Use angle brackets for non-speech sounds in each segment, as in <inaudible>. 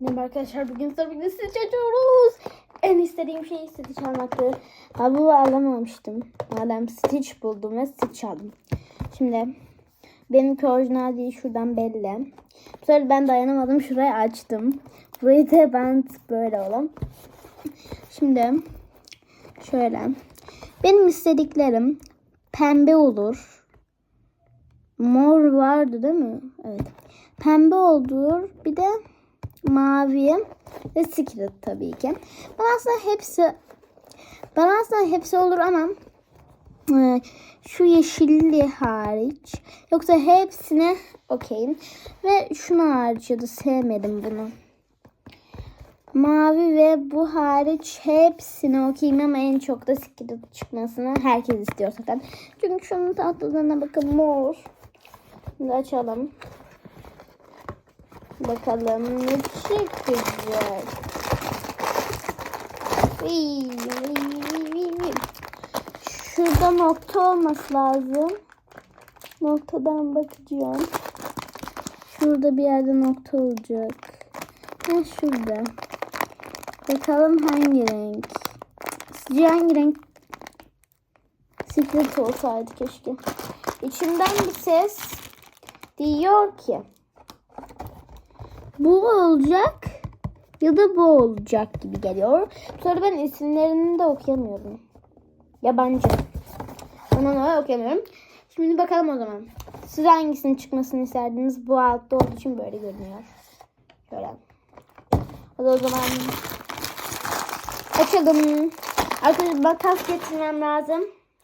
Merhaba arkadaşlar bugün ki de Stitch açıyoruz. En istediğim şey Stitch almaktı. Ha bu alamamıştım. Madem Stitch buldum ve Stitch aldım. Şimdi benimki orijinal değil şuradan belli. Bu ben dayanamadım şurayı açtım. Burayı da ben böyle olan. Şimdi şöyle. Benim istediklerim pembe olur. Mor vardı değil mi? Evet. Pembe olur. Bir de mavi ve secret tabii ki. Ben aslında hepsi ben aslında hepsi olur ama e, şu yeşilli hariç yoksa hepsine okeyim. Ve şunu da sevmedim bunu. Mavi ve bu hariç hepsine okeyim ama en çok da secret çıkmasını herkes istiyor zaten. Çünkü şunun tatlılığına bakın mor. Şimdi açalım. Bakalım ne çıkacak. Şurada nokta olması lazım. Noktadan bakacağım. Şurada bir yerde nokta olacak. Ha şurada. Bakalım hangi renk. Sizce hangi renk? Secret olsaydı keşke. İçimden bir ses diyor ki bu olacak ya da bu olacak gibi geliyor. Sonra ben isimlerini de okuyamıyorum. Yabancı. Ondan dolayı okuyamıyorum. Şimdi bakalım o zaman. Siz hangisinin çıkmasını isterdiniz? Bu altta olduğu için böyle görünüyor. Şöyle. Hadi o zaman açalım. Arkadaşlar makas getirmem lazım.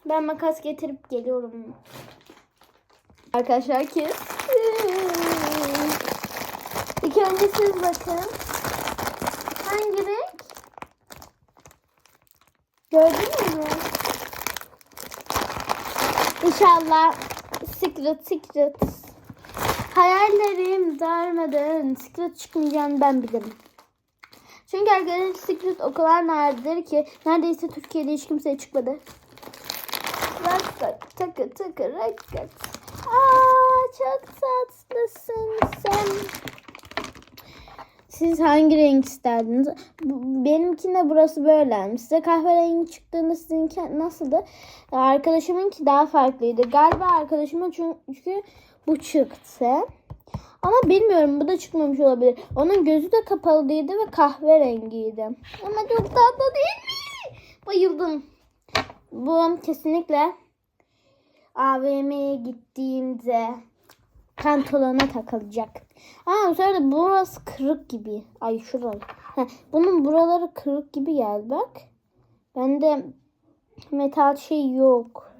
Ben makas getirip geliyorum. Arkadaşlar ki İlk bakın. Hangi renk? Gördünüz mü? İnşallah secret secret. Hayallerim darmadan secret çıkmayacağını ben bilirim. Çünkü arkadaşlar secret o kadar nadir ki neredeyse Türkiye'de hiç kimseye çıkmadı. Rakkat, takı takı rakkat. Aa çok tatlısın sen. Siz hangi renk isterdiniz? Benimkinde burası böyle. Size kahverengi çıktığında sizinki nasıldı? Arkadaşımınki daha farklıydı. Galiba arkadaşıma çünkü bu çıktı. Ama bilmiyorum bu da çıkmamış olabilir. Onun gözü de kapalıydı ve kahverengiydi. Ama çok tatlı değil mi? Bayıldım. Bu kesinlikle AVM'ye gittiğimde pantolona takılacak. Aa de burası kırık gibi. Ay şurası. Heh, bunun buraları kırık gibi geldi bak. Bende metal şey yok.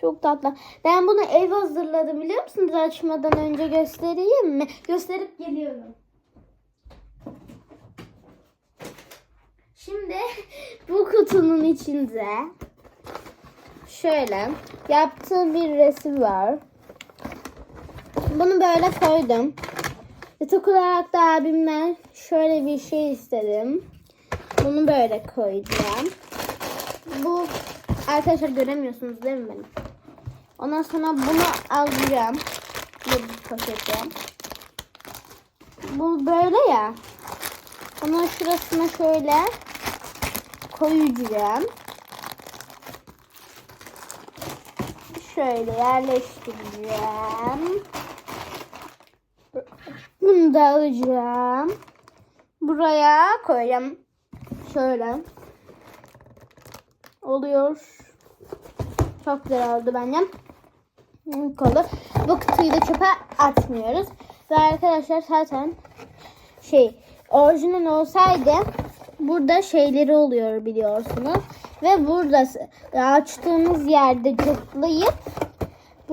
Çok tatlı. Ben bunu ev hazırladım biliyor musunuz? Açmadan önce göstereyim mi? Gösterip geliyorum. Şimdi <laughs> bu kutunun içinde şöyle yaptığım bir resim var. Bunu böyle koydum. Yatak olarak da abimden şöyle bir şey istedim. Bunu böyle koyacağım. Bu arkadaşlar göremiyorsunuz değil mi benim? Ondan sonra bunu alacağım. Bu poşete. Bu böyle ya. Onun şurasına şöyle koyacağım. Şöyle yerleştireceğim. Bunu da alacağım. Buraya koyacağım. Şöyle. Oluyor. Çok güzel oldu bence. Kolu. Bu kutuyu da çöpe atmıyoruz. Ve arkadaşlar zaten şey orijinal olsaydı burada şeyleri oluyor biliyorsunuz. Ve burada açtığımız yerde tıklayıp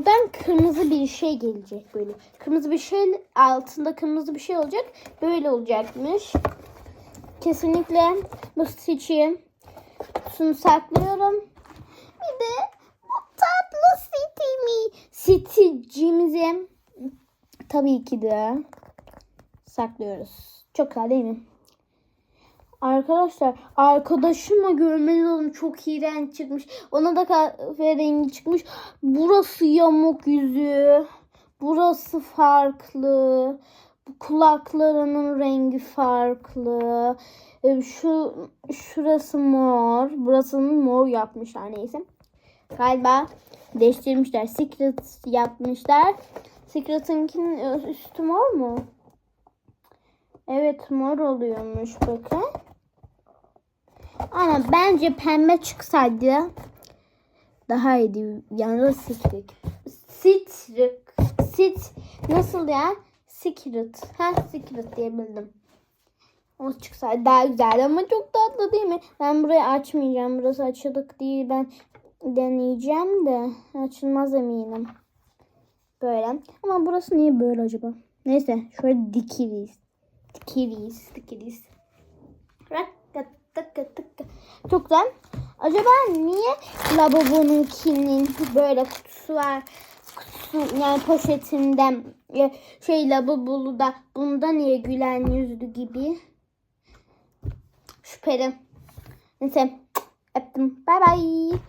buradan kırmızı bir şey gelecek böyle. Kırmızı bir şey altında kırmızı bir şey olacak. Böyle olacakmış. Kesinlikle bu Stitch'i kutusunu saklıyorum. Bir de bu tatlı Stitch'imi Stitch'imizi tabii ki de saklıyoruz. Çok güzel değil mi? Arkadaşlar arkadaşıma görmeniz lazım. Çok iğrenç çıkmış. Ona da kahverengi çıkmış. Burası yamuk yüzü. Burası farklı. kulaklarının rengi farklı. E, Şu şurası mor. Burasını mor yapmışlar neyse. Galiba değiştirmişler. Secret yapmışlar. Secret'ınkinin üstü mor mu? Evet mor oluyormuş bakın. Ama bence pembe çıksaydı daha iyiydi. Yani Secret. Secret. Sit. Nasıl ya? Secret. Ha Secret diyebildim. O çıksaydı daha güzeldi ama çok tatlı değil mi? Ben burayı açmayacağım. Burası açılık değil. Ben deneyeceğim de açılmaz eminim. Böyle. Ama burası niye böyle acaba? Neyse şöyle dikiriz. Dikiriz. Dikiriz. Tıkka, tıkka. Çok güzel. Acaba niye lavabonunkinin böyle kutusu var? Kutusu, yani poşetinden e, şey lavabolu da bunda niye gülen yüzlü gibi? Şüpheli. Neyse. Öptüm. Bay bay.